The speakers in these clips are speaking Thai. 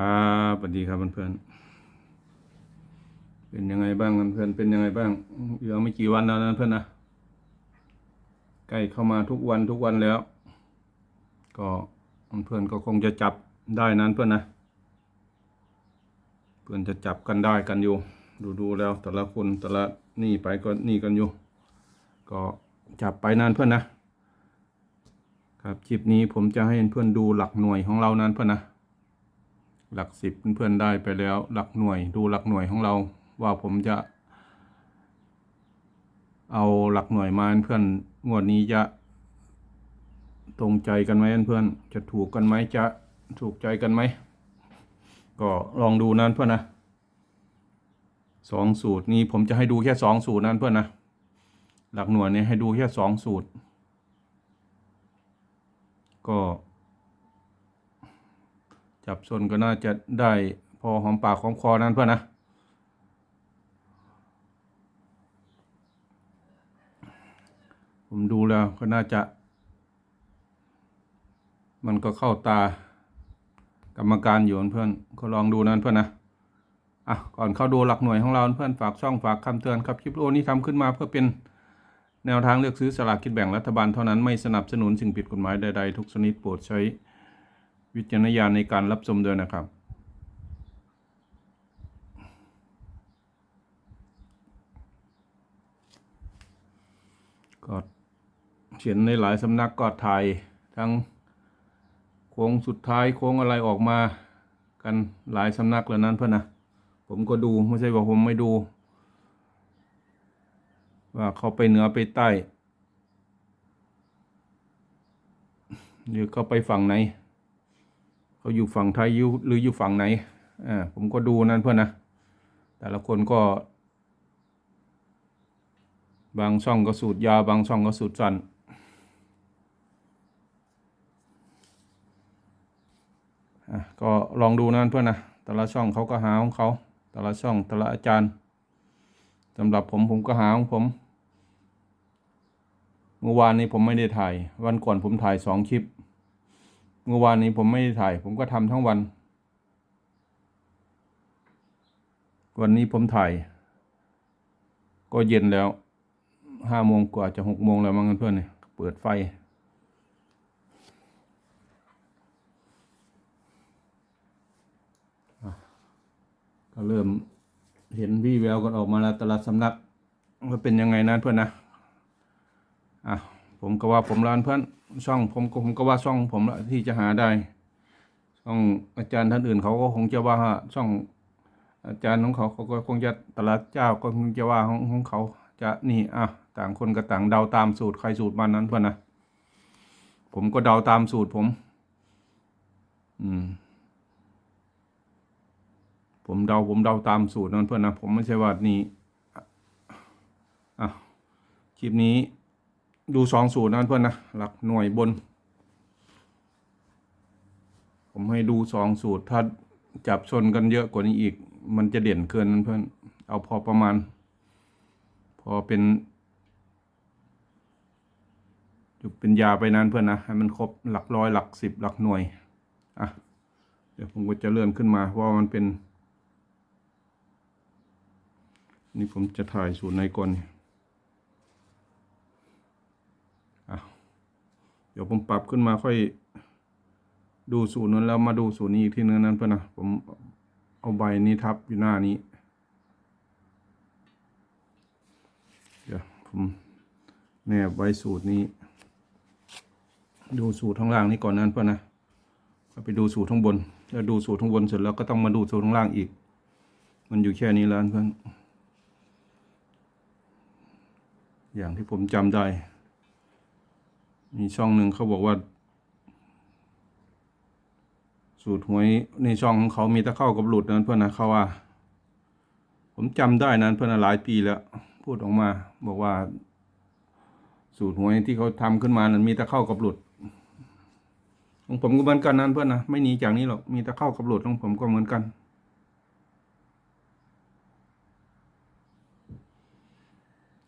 ครับสวัสดีครับเพื่อนๆเป็นยังไงบ้างเพื่อนเป็นยังไงบ้างเหลือไม่กี่วันแล้วนะเพื่อนนะใกล้เข้ามาทุกวันทุกวันแล้ว ก็เพื่อนก็คงจะจับได้นั้นเพื่อนนะ เพื่อนจะจับกันได้กันอยู่ ดูดูแล้วแต่ละคนแต่ละนี่ไปก็นี่กันอยู่ ก็จับไปนานเพื่อนนะครับคลิปนี้ผมจะให้เพื่อนดูหลักหน่วยของเรานั้นเพื่อนนะ หลักสิบเพื่อนๆได้ไปแล้ว หลักหน่วยดูหลักหน่วยของเรา ว่าผมจะ เอาหลักหน่วยมาเพื่อนงวดนี้จะตรงใจกันไหมเพื่อนๆจะถูกกันไหมจะถูกใจกันไหม ก็ลองดูนั้นเพื่อนนะสองสูตรนี้ผมจะให้ดูแค่สองสูตรนั้นเพื่อนนะหลักหน่วยนี่ยให้ดูแค่สองสูตร ก็ จับส่วนก็น่าจะได้พอหอมปากหอมคอนั้นเพื่อนนะ ผมดูแล้วก็น่าจะ มันก็เข้าตากรรมการอยู่เพื่อนก็ลองดูนั้นเพื่อนนะอะก่อนเข้าดูหลักหน่วยของเราเพื่อนฝากช่องฝากคำเตือนครับคลิปวิดีโอนี้ทำขึ้นมาเพื่อเป็นแนวทางเลือกซื้อสลากกินแบ่งรัฐบาลเท่านั้นไม่สนับสนุนสิ่งผิดกฎหมายใดๆทุกชนิดโปรดใช้ วิจารณญาณในการรับชมด้วยนะครับ ก็เขียนในหลายสำนักก็ถ่ายทั้งโค้งสุดท้ายโค้งอะไรออกมากันหลายสำนักแล้วนั้นเพื่อนนะผมก็ดูไม่ใช่ว่าผมไม่ดู ว่าเขาไปเหนือไปใต้หรือเขาไปฝั่งไหน เขาอยู่ฝั่งไทยอยู่หรืออยู่ฝั่งไหนอ่าผมก็ดูนั่นเพื่อนนะ แต่ละคนก็ บางช่องก็สูตรยาวบางช่องก็สูตรสั้นอะก็ลองดูนั่นเพื่อนนะ แต่ละช่องเขาก็หาของเขา แต่ละช่องแต่ละอาจารย์สำหรับผมผมก็หาของผม เมื่อวานนี้ผมไม่ได้ถ่าย วันก่อนผมถ่ายสองคลิป เมื่อวานนี้ผมไม่ได้ถ่าย ผมก็ทำทั้งวัน วันนี้ผมถ่าย ก็เย็นแล้วห้าโมงกว่าจะหกโมงแล้วมั้งเพื่อนเนี่ยเปิดไฟ ก็เริ่มเห็นวี่แววกันออกมาแล้วแต่ละสำนักว่าเป็นยังไงนะเพื่อนนะ อะ ผมก็ว่าผมร้านเพื่อนช่องผมก็ผมก็ว่าช่องผมละที่จะหาได้ช่องอาจารย์ท่านอื่นเขาก็คงจะว่าช่องอาจารย์ของเขาเขาก็คงจะแต่ละเจ้าก็คงจะว่าของของเขาจะนี่อะต่างคนก็ต่างเดาตามสูตรใครสูตรมันนั้นเพื่อนนะผมก็เดาตามสูตรผม อืม ผมเดาผมเดาตามสูตรนั้นเพื่อนนะผมไม่ใช่ว่านี่อะคลิปนี้ ดูสองสูตรนั้นเพื่อนนะ หลักหน่วยบน ผมให้ดูสองสูตร ถ้าจับชนกันเยอะกว่านี้อีก มันจะเด่นเกินนั้นเพื่อน เอาพอประมาณ พอเป็นจุเป็นยาไปนานเพื่อนนะ ให้มันครบหลักร้อยหลักสิบหลักหน่วย อะ เดี๋ยวผมก็จะเลื่อนขึ้นมาเพราะว่ามันเป็น นี่ผมจะถ่ายสูตรในก่อนนี่อะเดี๋ยวผมปรับขึ้นมาค่อย ดูสูตรนั้นแล้วมาดูสูตรนี้อีกทีนึงนั้นเพื่อนนะผมเอาใบนี้ทับอยู่หน้านี้ เดี๋ยวผมแนบไว้สูตรนี้ ดูสูตรข้างล่างนี้ก่อนนั้นเพื่อนนะก็ไปดูสูตรข้างบน แล้วดูสูตรข้างบนเสร็จแล้วก็ต้องมาดูสูตรข้างล่างอีก มันอยู่แค่นี้แล้วเพื่อนอย่างที่ผมจำได้ มีช่องหนึ่งเขาบอกว่า สูตรหวยในช่องของเขามีตะเข้ากับหลุดนั้นเพื่อนนะเขาว่า ผมจำได้นั้นเพื่อนหลายปีแล้วพูดออกมา บอกว่า สูตรหวยที่เขาทำขึ้นมานั้นมีตะเข้ากับหลุดของผมก็เหมือนกันนั้นเพื่อนนะไม่หนีจากนี้หรอกมีตะเข้ากับหลุดของผมก็เหมือนกัน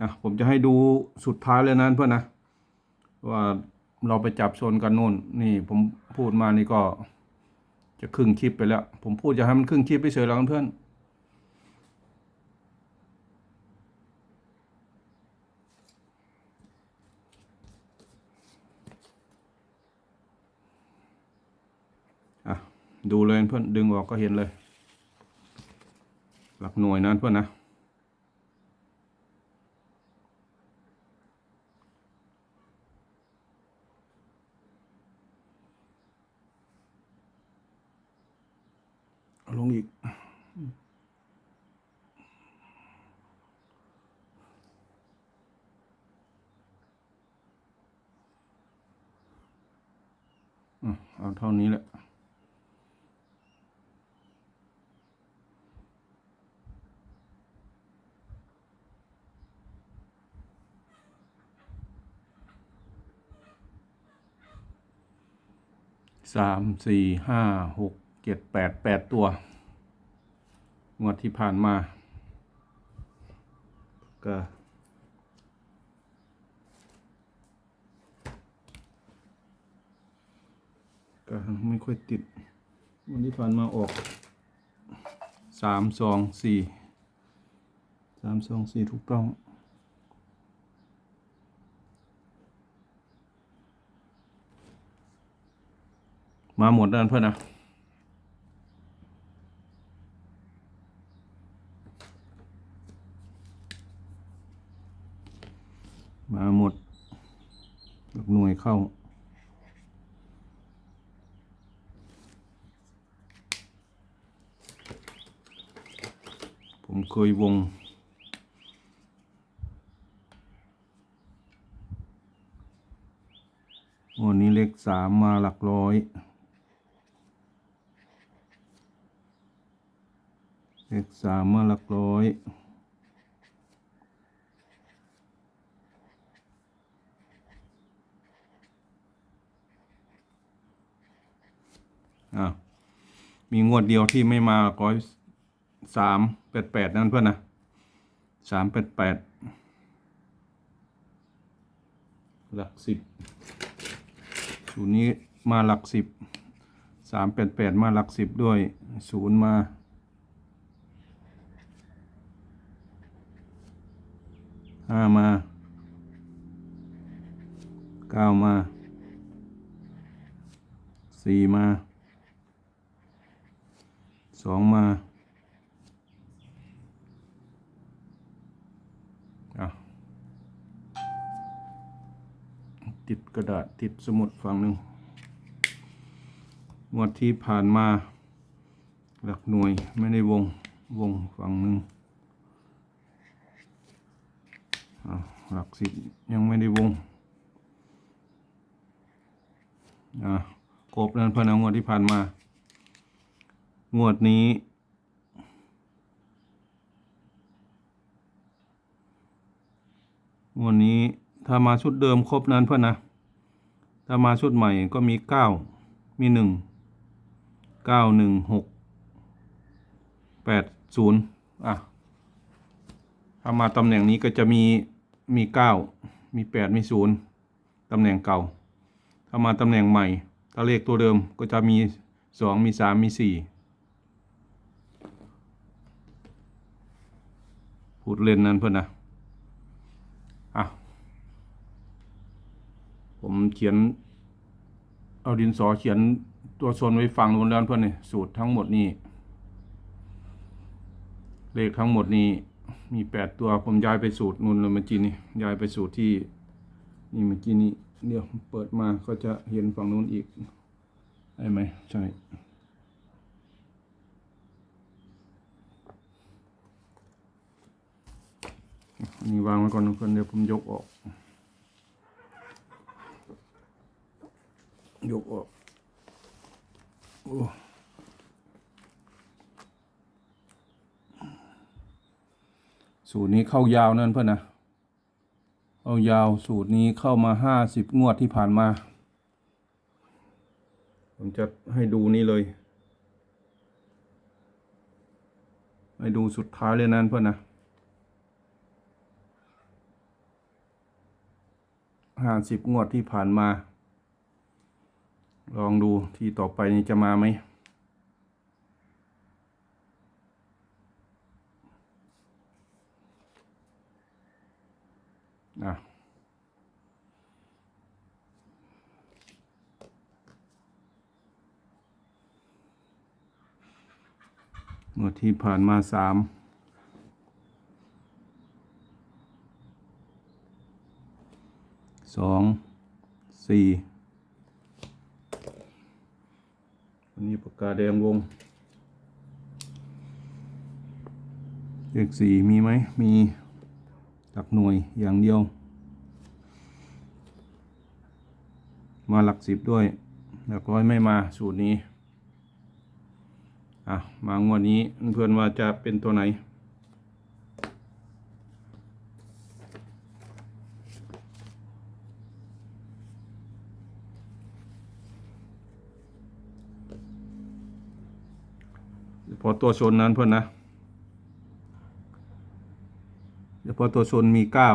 อะผมจะให้ดูสุดท้ายเลยนั้นเพื่อนนะ ว่าเราไปจับโซนกันนู่น นี่ผมพูดมานี่ก็จะครึ่งคลิปไปแล้ว ผมพูดจะให้มันครึ่งคลิปไปเฉยแล้วเพื่อนอะดูเลยเพื่อนดึงออกก็เห็นเลย หลักหน่วยนั้นเพื่อนนะ เอาลงอีก อืมเอาเท่านี้แหละ สามสี่ห้าหกเจ็ดแปดแปดตัวงวดที่ผ่านมา ก็ก็ไม่ค่อยติด วันที่ผ่านมาออกสามสองสี่สามสองสี่ถูกต้อง มาหมดแล้วนเพื่อนนะมาหมดหลักหน่วยเข้า ผมเคยวงวันนี้เลขสามมาหลักร้อย เลขสามมาหลักร้อย อ่ามีงวดเดียวที่ไม่มากร้อยสามแปดแปดนั่นเพื่อนนะสามแปดแปดหลักสิบศูนย์นี้มาหลักสิบสามแปดแปดมาหลักสิบด้วยศูนย์มา ห้ามาเก้ามาสี่มาสองมาติดกระดาษติดสมุดฝั่งหนึ่งงวดที่ผ่านมา หลักหน่วยไม่ได้วงวงฝั่งหนึ่ง อะ หลักสิบยังไม่ได้วงอะครบแล้วเพื่อนเอางวดที่ผ่านมา งวดนี้ งวดนี้ถ้ามาชุดเดิมครบนั้นเพื่อนนะ ถ้ามาชุดใหม่ก็มีเก้ามีหนึ่งเก้าหนึ่งหกแปดศูนย์อะถ้ามาตำแหน่งนี้ก็จะมี มีเก้ามีแปดมีศูนย์ตำแหน่งเก่า ถ้ามาตำแหน่งใหม่ ถ้าเลขตัวเดิมก็จะมีสองมีสามมีสี่พูดเล่นนั่นเพื่อนนะอะผมเขียน เอาดินสอเขียนตัวโซนไว้ฟังนู้นแล้วเพื่อนนี่สูตรทั้งหมดนี่เลขทั้งหมดนี้ มีแปดตัวผมย้ายไปสูตรนูนเลยเมื่อกี้นี่ย้ายไปสูตรที่นี่เมื่อกี้นี้เดี๋ยวเปิดมาก็จะเห็นฝั่งนู้นอีกได้ไหมใช่นนี้วางไว้ก่อนนะเพื่อนเดี๋ยวผมยกออก ยกออกโอ้ สูตรนี้เข้ายาวนั่นเพื่อนนะเอายาวสูตรนี้เข้ามาห้าสิบงวดที่ผ่านมา ผมจะให้ดูนี่เลย ให้ดูสุดท้ายเลยนั่นเพื่อนนะห้าสิบงวดที่ผ่านมา ลองดูที่ต่อไปนี้จะมาไหม งวด ที่ผ่านมาสามสองสี่วันนี้ปากกาแดงวงเลขสี่มีไหม มีหลักหน่วยอย่างเดียว มาหลักสิบด้วย หลักร้อยไม่มาสูตรนี้ อะ มางวดนี้เพื่อนว่าจะเป็นตัวไหน พอตัวชนนั้นเพื่อนนะเฉพาะตัวชนมีเก้า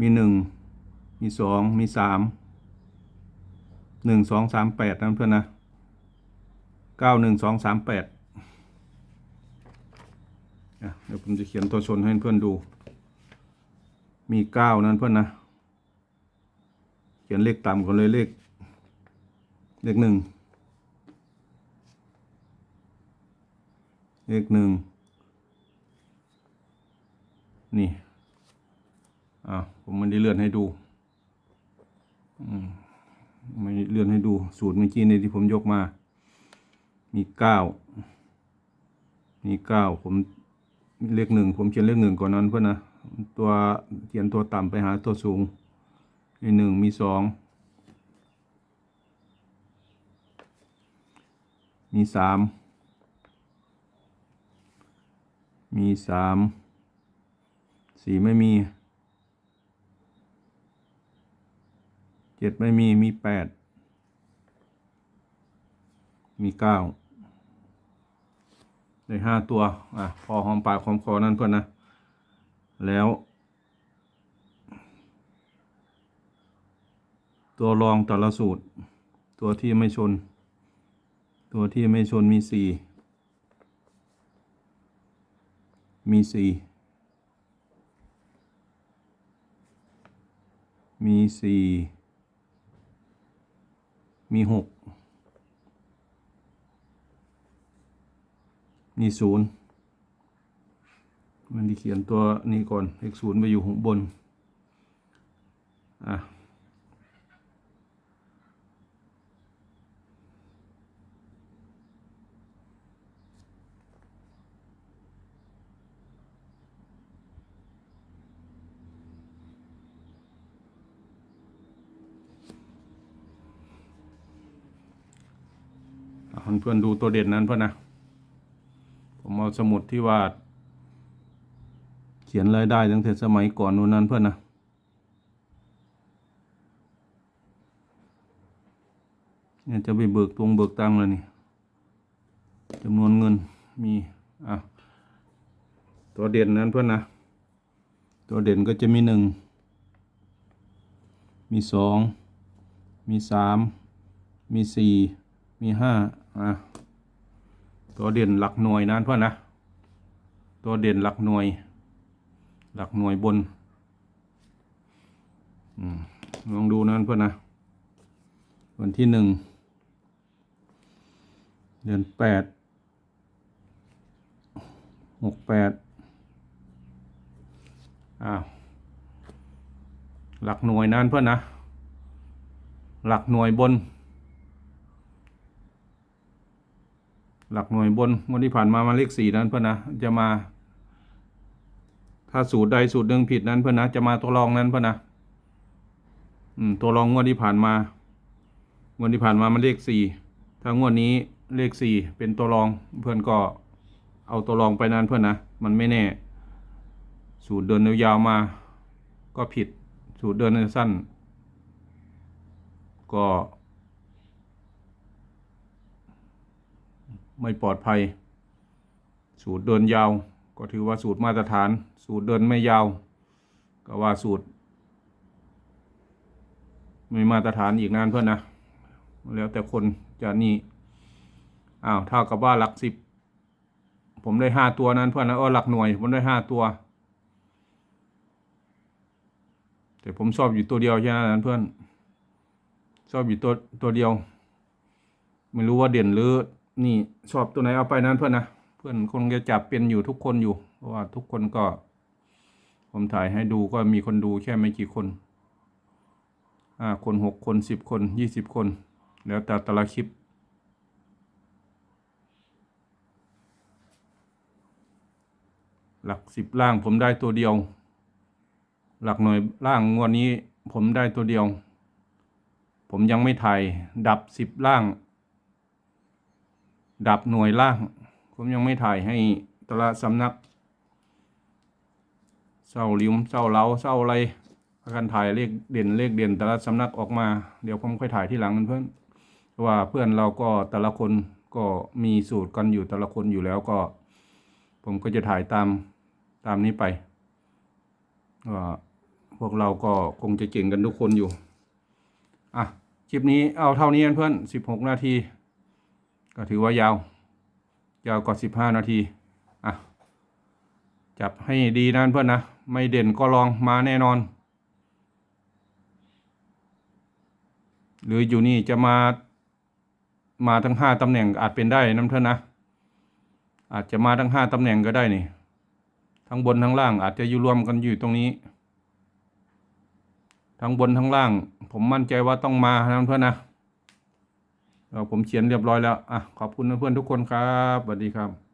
มีหนึ่ง มีสอง มีสาม หนึ่งสองสามแปดนั่นเพื่อนนะ เก้าหนึ่งสองสามแปดเดี๋ยวผมจะเขียนตัวชนให้เพื่อนดู มีเก้านั่นเพื่อนนะ เขียนเลขต่ำก่อนเลยเลข เลขหนึ่ง เลขหนึ่ง นี่อ่าผมมันได้เลื่อนให้ดู อืมไม่เลื่อนให้ดูสูตรเมื่อกี้ในที่ผมยกมา มีเก้ามีเก้าผมเลขหนึ่งผมเขียนเลขหนึ่งก่อนนั้นเพื่อนนะตัวเขียนตัวต่ำไปหาตัวสูง มีหนึ่งมีสองมีสามมีสามสี่ไม่มีเจ็ดไม่มีมีแปด มีเก้าได้ห้าตัว อะ พอหอมปากหอมคอนั่นเพื่อนนะ แล้ว ตัวรองแต่ละสูตร ตัวที่ไม่ชน ตัวที่ไม่ชนมีสี่มีสี่มีสี่มีหก มีศูนย์มันที่เขียนตัวนี้ก่อนเลขศูนย์ไปอยู่ข้างบน อะ เพื่อนๆดูตัวเด่นนั้นเพื่อนนะ สมุดที่ว่าเขียนรายได้ตั้งแต่สมัยก่อนนู้นนั้นเพื่อนนะเนี่ยจะไปเบิกตรงเบิกตังเลยนี่จำนวนเงินมีอะตัวเด่นนั้นเพื่อนนะ ตัวเด่นก็จะมีหนึ่งมีสองมีสามมีสี่มีห้าอะ ตัวเด่นหลักหน่วยนั้นเพื่อนนะ ตัวเด่นหลักหน่วย หลักหน่วยบนอืมลองดูนั้นเพื่อนนะ วันที่หนึ่งเดือนแปดหกแปดอ้าวหลักหน่วยนั้นเพื่อนนะ หลักหน่วยบน หลักหน่วยบนงวันที่ผ่านมามาเลขสี่นั้นเพื่อนนะจะมา ถ้าสูตรใดสูตรหนึ่งผิดนั้นเพื่อนนะจะมาตัวรองนั้นเพื่อนนะอืมตัวรองงวดที่ผ่านมางวดที่ผ่านมามันเลขสี่ถ้างวดนี้เลขสี่เป็นตัวรองเพื่อนก็เอาตัวรองไปนั้นเพื่อนนะมันไม่แน่ สูตรเดินยาวมา ก็ผิดสูตรเดินสั้น ก็ ไม่ปลอดภัย สูตรเดินยาว ก็ถือว่าสูตรมาตรฐาน สูตรเดินไม่ยาว ก็ว่าสูตร ไม่มาตรฐานอีกนานเพื่อนนะ แล้วแต่คนจะนี่อ้าวเท่ากับว่าหลักสิบผมได้ห้าตัวนั้นเพื่อนนะเออหลักหน่วย ผมได้ห้าตัว แต่ผมชอบอยู่ตัวเดียวแค่นั้นเพื่อนชอบอยู่ตัวตัวเดียว ไม่รู้ว่าเด่นหรือ นี่ชอบตัวไหนเอาไปนั้นเพื่อนนะ เพื่อนคงจะจับเป็นอยู่ทุกคนอยู่ เพราะว่าทุกคนก็ ผมถ่ายให้ดูก็มีคนดูแค่ไม่กี่คนห้าคนหกคนสิบคนยี่สิบคน แล้วแต่แต่ละคลิปหลักสิบล่างผมได้ตัวเดียว หลักหน่วยล่างงวดนี้ผมได้ตัวเดียว ผมยังไม่ถ่ายดับสิบล่าง ดับหน่วยล่าง ผมยังไม่ถ่ายให้แตละสำนักเศร้าลิมเศร้าเล้าเศร้าอะไรพากันถ่ายเลขเด่นเลขเด่นแต่ละสำนักออกมา เดี๋ยวผมค่อยถ่ายที่หลังเพื่อนว่าเพื่อนเราก็แต่ละคนก็มีสูตรกันอยู่แต่ละคนอยู่แล้วก็ ผมก็จะถ่ายตามตามนี้ไปว่าพวกเราก็คงจะเก่งกันทุกคนอยู่อะคลิปนี้เอาเท่านี้เพื่อนสิบหกนาที ก็ถือว่ายาว ยาวกว่าสิบห้านาทีอะจับให้ดีนะเพื่อนนะ ไม่เด่นก็ลองมาแน่นอน หรืออยู่นี่จะมามาทั้งห้าตำแหน่งอาจเป็นได้นะเพื่อนนะ อาจจะมาทั้งห้าตำแหน่งก็ได้นี่ ทั้งบนทั้งล่างอาจจะอยู่รวมกันอยู่ตรงนี้ ทั้งบนทั้งล่าง ผมมั่นใจว่าต้องมานะเพื่อนนะ ผมเขียนเรียบร้อยแล้วอะขอบคุณเพื่อนๆทุกคนครับสวัสดีครับ